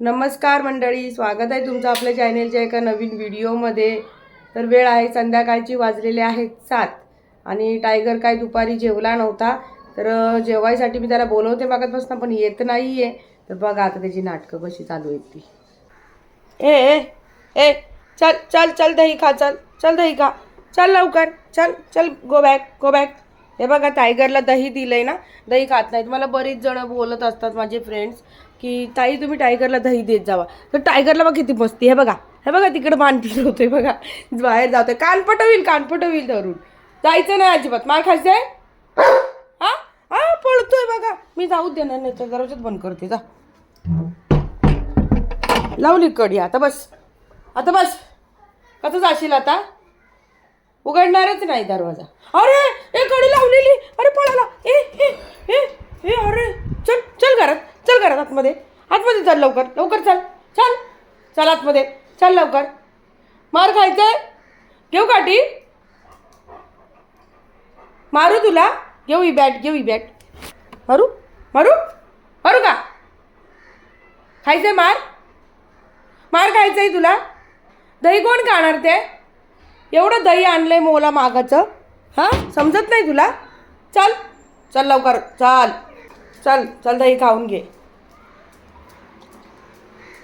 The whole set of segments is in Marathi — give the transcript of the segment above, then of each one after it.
नमस्कार मंडळी स्वागत आहे तुमचं आपल्या चॅनेलच्या एका नवीन व्हिडिओमध्ये. तर वेळ आहे संध्याकाळची वाजलेली आहेत सात आणि टायगर काय दुपारी जेवला नव्हता. तर जेवायसाठी मी त्याला बोलवते मागतपासून पण येत नाही आहे तर बघा आता त्याची नाटकं कशी चालू आहेत ती. ए ए ए चल चल चल दही खा चल चल दही खा. चल लवकर चल चल गो बॅक गो बॅक हे बघा टायगरला दही दिलं आहे ना? दही खात नाहीत. मला बरीच जणं बोलत असतात माझे फ्रेंड्स की ताई तुम्ही टायगरला दही देत जावा. तर टायगरला बघ किती मस्ती हे बघा. हे बघा तिकडं मान फिरवतोय बघा. बाहेर जातोय. कान पटवील कान पटवील धरून जायचं नाही अजिबात. मार खायचंय? हा? हा पळतोय बघा. मी जाऊ देणार नाही तर दरवाजात बंद करते. जा. लावली कडी आता बस. आता बस. कसं जाशील आता? उघडणारच नाही दरवाजा. अरे ए कडी लावलेली. अरे पळाला. ए ए ए अरे. चल चल घरात. चल घरात आतमध्ये. आतमध्ये चल लवकर. लवकर चल. चल. चल आतमध्ये. चल लवकर. मार खायचंय. घेऊ काठी मारू तुला? घेऊ ही बॅट घेऊ ही बॅट मारू? मारू? मारू का? खायचंय मार? मार खायचंय तुला? दही कोण खाणार ते? एवढं दही आणलंय मोला मागाचं. हां? समजत नाही तुला? चल. चल लवकर. चल. चल. चल दही खाऊन घे.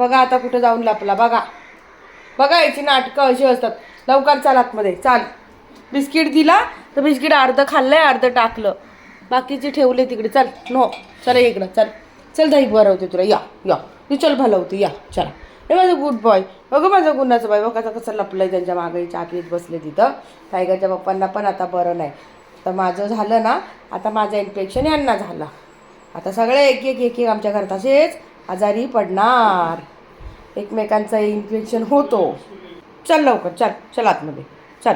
बघा आता कुठं जाऊन लपला बघा. बघा याची नाटकं अशी असतात. लवकर चाल आतमध्ये चाल. बिस्किट दिला तर बिस्किट अर्धं खाल्लं आहे अर्धं टाकलं. बाकीचे ठेवले तिकडे. चल नो चला इकडं चल. चल दही भरवते तुला. या या. तू चल भलवते या. चला. हे माझं गुड बॉय बघ माझं गुन्हाचं बाय बघ कसं कसं आहे त्यांच्या मागे. चाकीत बसले तिथं. टायगरच्या पप्पांना पण आता बरं नाही. तर माझं झालं ना आता माझं इन्फेक्शन यांना झालं. आता सगळे एक एक एक एक आमच्या घरात असेच आजारी पडणार. एकमेकांचं इन्फेक्शन होतो. चल लवकर चल चल आतमध्ये. चल.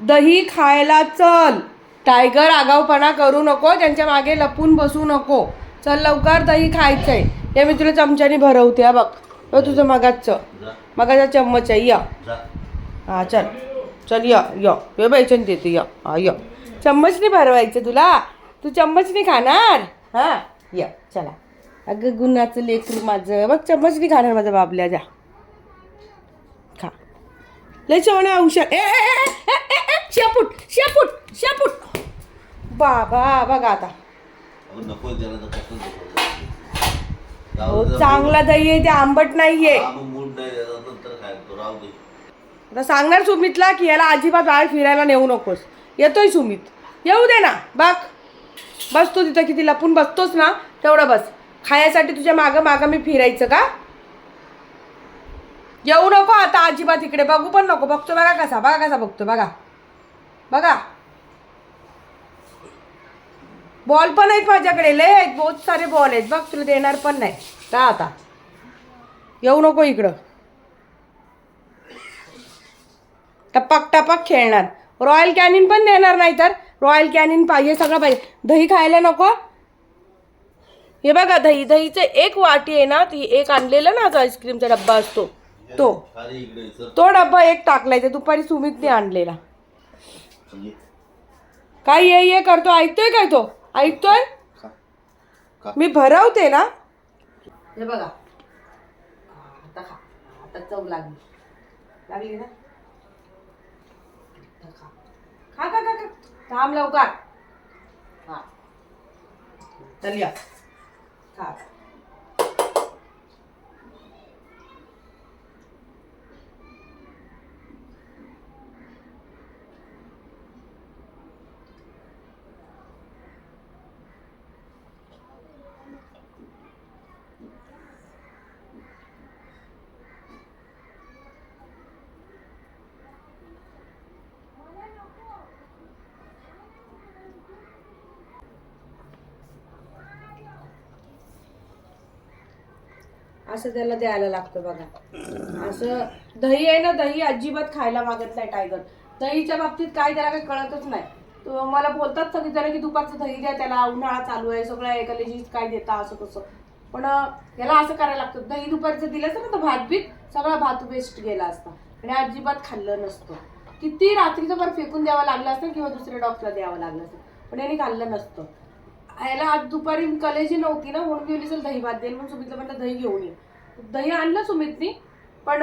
दही खायला चल. टायगर आगाऊपणा करू नको त्यांच्या मागे लपून बसू नको. चल लवकर दही खायचं आहे हे मी तुला चमच्याने भरवते हा बघ. हो तुझं मगाचं. मगाचा चम्मच आहे या. हा चल. चल या या. ये बायचन देते या. हा या. चम्मचने भरवायचं तुला? तू चम्मचने खाणार? हां? या चला. अगं गुन्हाचं लेकरू माझं. बघ चम्मचने खाणार माझा बाबल्या जा. खा. लय चवणे औषध. ए शेपूट शेपूट शेपूट. बाबा बघा आता. हो. चांगला दही आहे ते आंबट नाहीये. नाही आता सांगणार सुमितला की याला अजिबात बाहेर फिरायला नेऊ नकोस. येतोय सुमित. येऊ दे ना बघ बसतो तिथं किती लपून बसतोस ना तेवढं बस. खायासाठी तुझ्या मागं मागं मी फिरायचं का? येऊ नको आता अजिबात इकडे बघू पण नको. बघतो बघा कसा बघा कसा बघतो बघा. बघा. बॉल पण आहेत माझ्याकडे लय आहेत बहुत सारे बॉल आहेत. बघ तुला देणार पण नाही. का आता. येऊ नको इकडं. टपक टपक खेळणार. रॉयल कॅनिन पण देणार नाही तर. रॉयल कॅनिन पाहिजे सगळं पाहिजे. दही खायला नको. हे बघा दही दहीचं एक वाटी आहे ना ती एक आणलेला ना आईस्क्रीमचा डब्बा असतो. तो. तो डब्बा एक टाकलाय ते दुपारी सुमितने आणलेला. काय ये ये करतो ऐकतोय काय तो? ऐकतोय. मी भरवते ना. हे बघा. आता खा. आता चव लागली. लागली ना? खा खा खा खा. थांब लवकर. हा. चल या. खा असं त्याला द्यायला लागतं बघा. असं दही आहे ना दही अजिबात खायला मागत नाही टायगर. दहीच्या बाबतीत काय त्याला काही कळतच नाही. तो मला बोलतात सगळी जण की दुपारचं दही द्या त्याला उन्हाळा चालू आहे सगळं एकालेजी काय देता असं तसं. पण याला असं करायला लागतं. दही दुपारचं दिलं असतं ना तर भात बीत सगळा भात वेस्ट गेला असता. आणि अजिबात खाल्लं नसतं. किती रात्रीचं बरं फेकून द्यावं लागलं असतं किंवा दुसऱ्या डॉक्टरला द्यावं लागलं असतं. पण याने खाल्लं नसतं. ह्याला आज दुपारी कलेजी नव्हती ना म्हणून मी चल दही भात देईल म्हणून सुमितला म्हणलं दही घेऊन ये. दही आणलं सुमितनी पण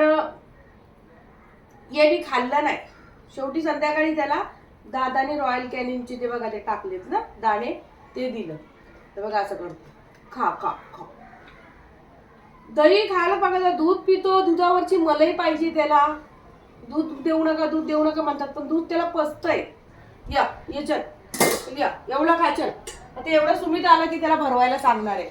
यांनी खाल्लं नाही. शेवटी संध्याकाळी त्याला दादाने रॉयल कॅनिनचे ते बघा ते टाकलेत ना दाणे ते दिलं. तर बघा असं करतो. खा खा खा. दही खायला बघा दूध पितो दुधावरची मलई पाहिजे त्याला. दूध देऊ नका दूध देऊ नका म्हणतात पण दूध त्याला पचतंय. या ये चल या. एवढा खा चल. आता एवढं सुमित आलं की त्याला भरवायला सांगणार आहे.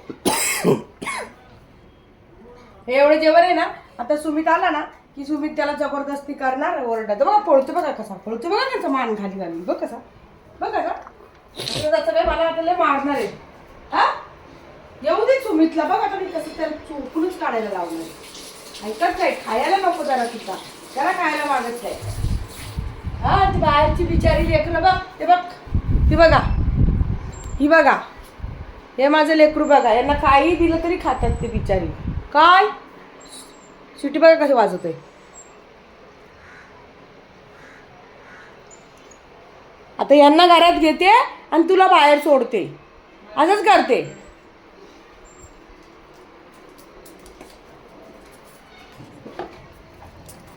हे एवढं जेवण आहे ना आता सुमित आला ना की सुमित त्याला जबरदस्ती करणार ओरडत. बघा पळतो बघा कसा पळतो बघा त्याचा मान खाली घालून. बघ कसा बघ कसा. त्याचं काय मला आता मारणार आहे. हा? येऊ दे सुमितला बघ आता मी कसं त्याला चोपूनच काढायला लावणार ऐकत नाही खायला नको जरा तिचा. त्याला खायला मागत नाही. हा ती बाहेरची बिचारी लेकरं बघ ते बघ ती बघा. ही बघा. हे माझं लेकरू बघा. यांना काही दिलं तरी खातात ते बिचारी. काय? शिटी बघा कशी वाजवते आता यांना घरात घेते आणि तुला बाहेर सोडते. असंच करते.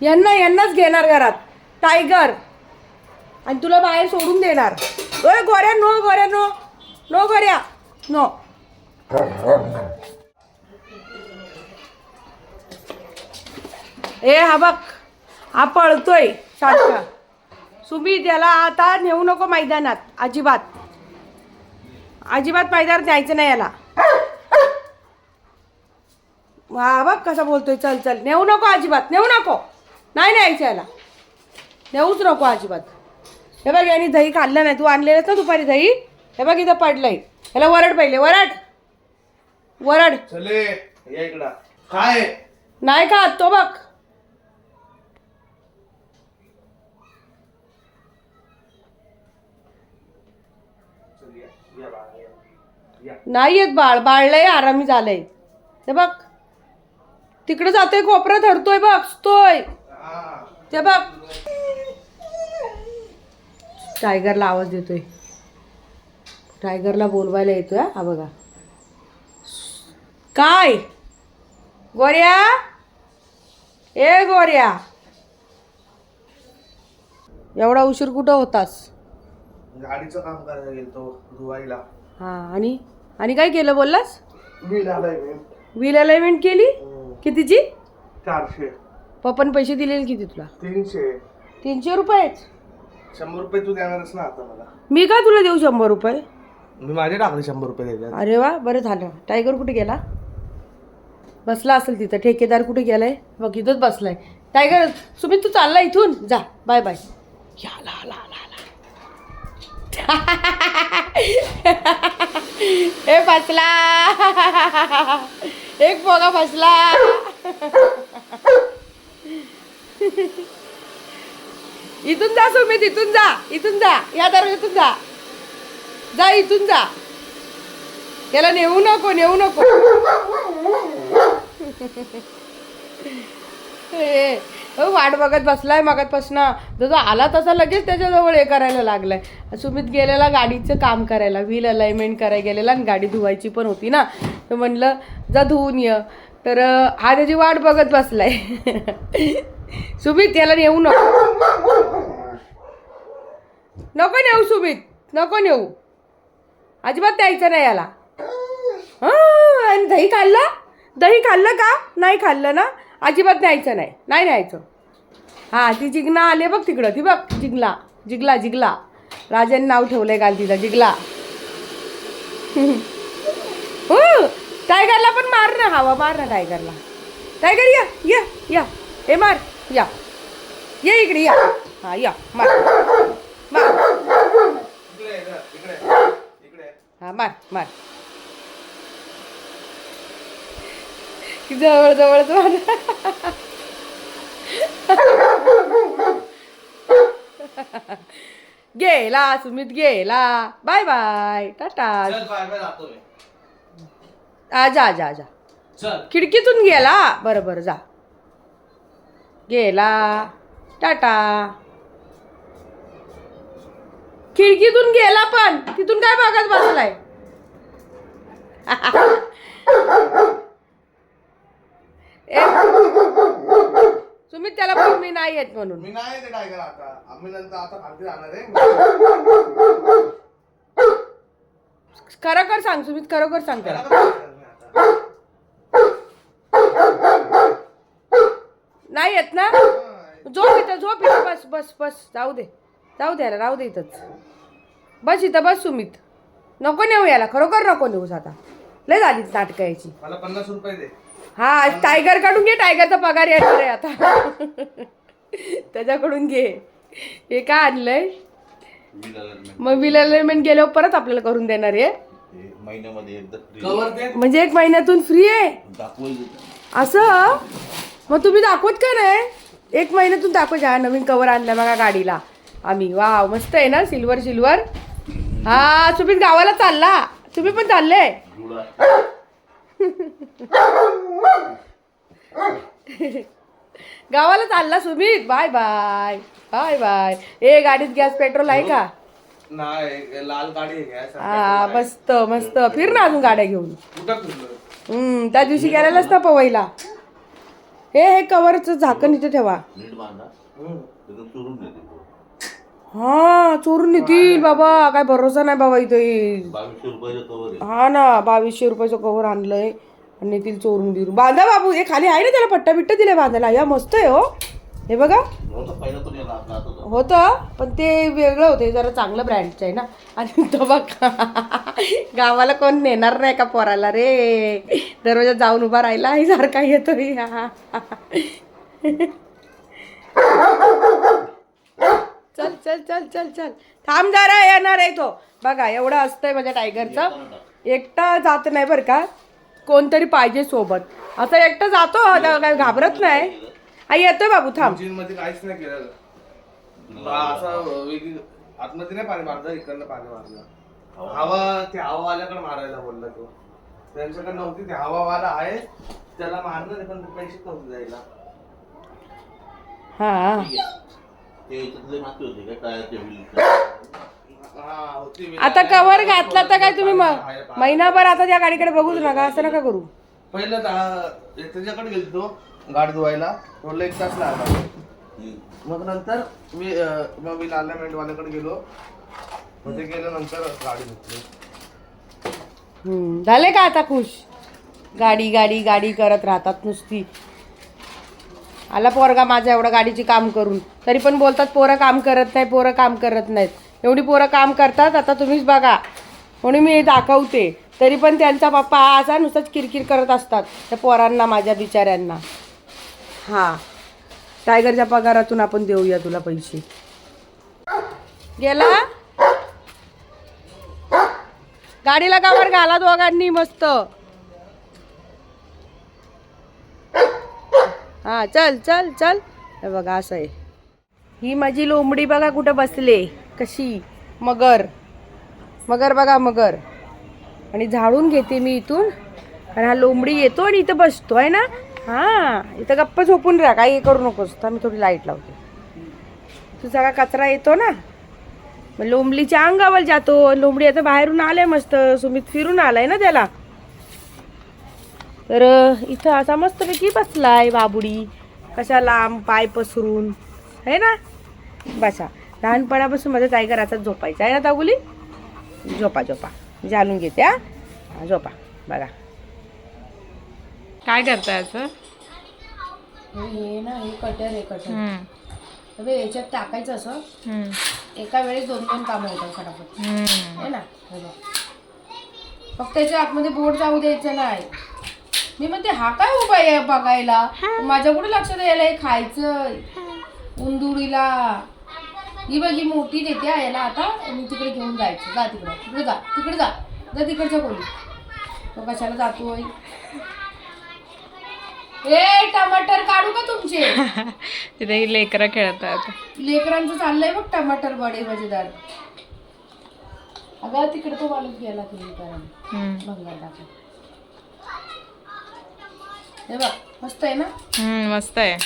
यांना यांनाच घेणार घरात. टायगर. आणि तुला बाहेर सोडून देणार. गोऱ्या नो गोऱ्या नो नो गोऱ्या नो ए हा बघ. हा पळतोय सारखा. सुमी त्याला आता नेऊ नको मैदानात. अजिबात. अजिबात मैदानात न्यायचं नाही याला. हा बघ कसा बोलतोय. चल चल. नेऊ नको अजिबात. नेऊ नको. नाही न्यायचं याला. नेऊच नको अजिबात. हे बघ यांनी दही खाल्लं नाही. तू आणलेलंच ना दुपारी दही? हे बघ इथं पडलंय. ह्याला वरड पहिले वरड. वरड. चले या इकडं. काय? नाही खात तो बघ. नाही येत बाळ बाळलंय आरामी झालंय. ते बघ. तिकडे जातोय कोपरा धरतोय बघ तोय हा. ते बघ. टायगरला आवाज देतोय. टायगरला बोलवायला येतोय हा. हा बघा. काय? गोऱ्या? ए गोऱ्या. एवढा उशीर कुठं होतास? गाडीचं काम करायला गेलतो धुवायला हा आणि? आणि काय केलं बोललास? बिल आलंय मी व्हील अलाइनमेंट केली? हम्म. कितीची? चारशे. पप्पाने पैसे दिलेले किती तुला? तीनशे. तीनशे रुपये शंभर रुपये तू देणारच ना आता मला. मी का तुला देऊ शंभर रुपये? मी माझे टाकले शंभर रुपये द्यायला अरे वा बरं झालं. टायगर कुठे गेला? बसला असेल तिथं. ठेकेदार कुठे गेलाय? बघ इथंच बसलाय. टायगर सुमित तू चालला इथून? जा. बाय बाय याला आला आला आला ए फसला. एक पोगा फसला. इथून जा सुमित इथून जा. इथून जा. या दरवाजातून जा. जा इथून जा. याला नेऊ नको नेऊ नको. वाट बघत बसलाय मगतपासनं जसा आला तसा लगेच त्याच्याजवळ हे करायला लागलाय. सुमित गेलेला गाडीचं काम करायला व्हील अलाइनमेंट करायला गेलेला आणि गाडी धुवायची पण होती ना. तर म्हणलं जा धुवून ये. तर हा त्याची वाट बघत बसलाय. सुमित याला नेऊ नको. नको नेऊ सुमित. नको नेऊ. अजिबात द्यायचं नाही याला. हां, आणि दही खाल्लं? दही खाल्लं का? नाही खाल्लं ना? अजिबात न्यायचं नाही. नाही न्यायचं. हां ती जिग्ना आले बघ तिकडं. ती बघ जिगला. जिगला जिगला. राजाने नाव आहे काल तिला जिगला. हो टायगरला पण मार ना हवा मार ना टायगरला. टायगर या या या. हे मार या. ये इकडे या. हां या मार मार इकडे इकडे इकडे इकडे हा मार मार. जवळ जवळच मार. गेला सुमित गेला. Bye bye Tata. आ जा जा जा. खिडकीतून गेला. बरं बरं जा. गेला. टाटा. खिडकीतून गेला पण तिथून काय बघत बसलाय? सुमित त्याला पण मी नाही येत म्हणून. मी नाही ते टायगर आता. आम्ही नंतर आता खालती जाणार आहे. खरोखर सांग सुमित खरोखर सांग त्याला? नाही येत ना? झोप इथं झोप इथं बस बस बस जाऊ दे. जाऊ दे याला राहू दे इथंच. बस इथं बस सुमित. नको नेऊ याला खरोखर नको नेऊस आता. लय झालीच नाटकं याची मला पन्नास रुपये दे. हा टायगर काढून घे टायगरचा पगार येणार आहे आता. त्याच्याकडून घे. हे काय आणलंय. मग विल अलाइनमेंट गेल्यावर परत आपल्याला करून देणार आहे. हे महिन्यामध्ये म्हणजे एक महिन्यातून फ्री आहे. असं? मग तुम्ही दाखवत का नाही? एक महिन्यातून दाखवायचे हा नवीन कवर आणला बघा गाडीला. आम्ही. वा मस्त आहे ना सिल्वर सिल्वर? हा तुम्ही गावाला चालला. तुम्ही पण चालले. गावाला चालला Sumit? Bye bye. Bye bye. ए गाडीत गॅस पेट्रोल आहे का? नाही लाल गाडी हा मस्त मस्त. फिर ना अजून गाड्या घेऊन? हम्म त्या दिवशी गेलेलाच ना पवईला. हे हे कवरचं झाकण इथे ठेवा नीट बांधा हम्म. त्याचं चोरून नेते पोरं. हा चोरून नेतील बाबा. काय भरोसा नाही बाबा इथे. बावीसशे रुपयाचं कवर आहे. हा ना बावीसशे रुपयाचं कवर आणलंय. आणि नेतील चोरून बिरून. बांधा बाबू हे खाली आहे ना त्याला? पट्टा बिट्टा दिलाय बांधायला. या मस्त आहे हो. हे बघा. नव्हतं पहिलं पण याला होतं. होतं. पण ते वेगळं होतं. हे जरा चांगलं ब्रँडचं आहे ना. आणि तो बघा. गावाला कोण नेणार नाही का पोराला रे. दरवाजा जाऊन उभा राहिला. आहे सारखा येतोय. चल चल चल चल चल. थांब जरा येणार आहे तो. बघा एवढं असतंय माझ्या टायगरचं एकटा जात नाही बरं का. कोणतरी पाहिजे सोबत. असं एकटं जातो आता काय घाबरत नाही. आई येतोय बाबू थांब. मध्ये काहीच नाही केलेलं. बा, असं वेगळी आतमध्ये नाही पाणी मारलं इकडनं पाणी मारलं हवा ते हवावाल्याकडे मारायला बोलला तो. त्यांच्याकडे नव्हती ते हवावाला आहे. त्याला मारलं पण पैसे नव्हते द्यायला. हा. ते याच्यातले माती होते का? टायरच्या wheel होती आता कवर घातला तर काय तुम्ही म- महिनाभर आता त्या गाडीकडे बघूच नका असं नका करू. पहिलं त्या- त्याच्याकडे गेलतो गाडी धुवायला. थोडं एक तास लागला. मग नंतर मी अं, मग मी वाल्याकडे गेलो. मग ते गेल्यानंतर गाडी धुतली. हम्म, झाले का आता खुश? गाडी गाडी गाडी करत राहतात नुसती. आला पोरगा माझा एवढं गाडीची काम करून. तरी पण बोलतात पोरं काम करत नाही पोरं काम करत नाहीत. एवढी पोरं काम करतात आता तुम्हीच बघा. म्हणून मी हे दाखवते तरी पण त्यांचा पप्पा असा नुसताच किरकिर करत असतात त्या पोरांना माझ्या बिचाऱ्यांना. हां. टायगरच्या पगारातून आपण देऊया तुला पैसे. गेला? गाडीला कावर घाला दोघांनी मस्त? हा चल चल चल. हे बघा असं आहे. ही माझी लोंबडी बघा कुठं बसले. कशी? मगर. मगर बघा मगर. आणि झाडून घेते मी इथून. आणि हा लोंबडी येतो आणि इथं बसतो आहे ना? हा इथं गप्प झोपून राहा. काही करू नकोस. तर मी थोडी लाइट लावते. तू सगळा कचरा येतो ना? मग लोंबलीच्या अंगावर जातो. लोंबडी आता बाहेरून आले मस्त. सुमित फिरून आलाय ना त्याला? तर इथं असा मस्तपैकी बसलाय बाबुडी. कशा लांब पाय पसरून. आहे ना? बसा. लहानपणापासून माझा टायगर असाच झोपायचा आहे ना दागुली झोपा झोपा. जाणून घेते हा? झोपा. बघा. काय करताय असं? हे ना हे कटर आहे कटर. हम्म, याच्यात टाकायचं असं. एका वेळेस दोन दोन कामं होतात फटाफट. आहे ना. फक्त त्याच्या आतमध्ये बोट जाऊ द्यायचं नाही. मी म्हणते हा काय उपाय आहे बघायला? माझ्या कुठे लक्षात यायला हे खायचं? उंदुरीला ही बघ ही मोठी देते हा याला आता आणि तिकडे घेऊन जायचं. जा तिकडे. तिकडे जा. तिकडे जा. जा तिकडच्या खोली तो कशाला जातोय? ए टमाटर काढू का तुमचे? तिथे लेकरं खेळतात. लेकरांचं चाललंय बघ टमाटर बडे मजेदार. अगं तिकडे तो माणूस गेला तुम्ही हम्म, भंगार टाकून हे बघ मस्त आहे ना? मस्त आहे.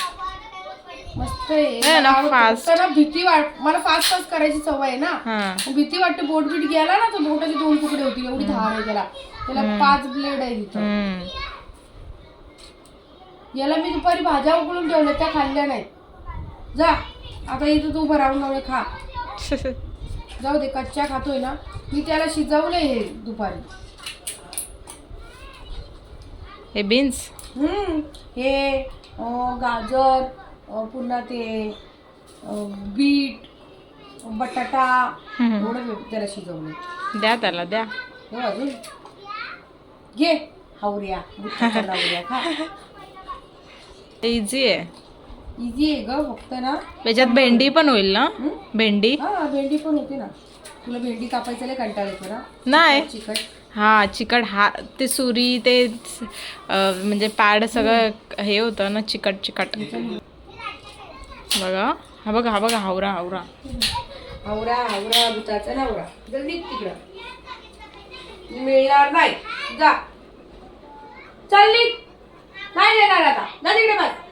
मस्त आहे. ना, मला भीती वाट मला फास्ट फास्ट करायची सवय आहे ना. हा. भीती वाटते बोट बीट गेला ना तर बोटाचे दोन तुकडे होतील एवढी धार आहे त्याला. त्याला पाच ब्लेड आहे तिथं. हम्म. याला मी दुपारी भाज्या उकळून ठेवल्या त्या खाल्ल्या नाहीत. जा आता इथं तू राहून राहून खा. जाऊ दे कच्च्या खातोय ना. मी त्याला शिजवलंय हे दुपारी. हे बीन्स हे गाजर पुन्हा ते बीट बटाटा. एवढं त्याला शिजवलंय. द्या त्याला द्या. हे अजून? घे हावऱ्या इझी आहे. इझी आहे ग फक्त ना. त्याच्यात भेंडी पण होईल ना? भेंडी? हा भेंडी पण होती ना. तुला भेंडी कापायचा कंटाळा येतो ना? नाही. चिकट. हा चिकट हा ते सुरी ते म्हणजे पॅड सगळं हे होतं ना चिकट चिकट. बघा हा बघा हा बघा हावरा हावरा. हावरा हावरा बुटाचा नवरा. जल्दी तिकडं. मिळणार नाही. जा. चल निघ. नाही देणार आता. जा तिकडे बस.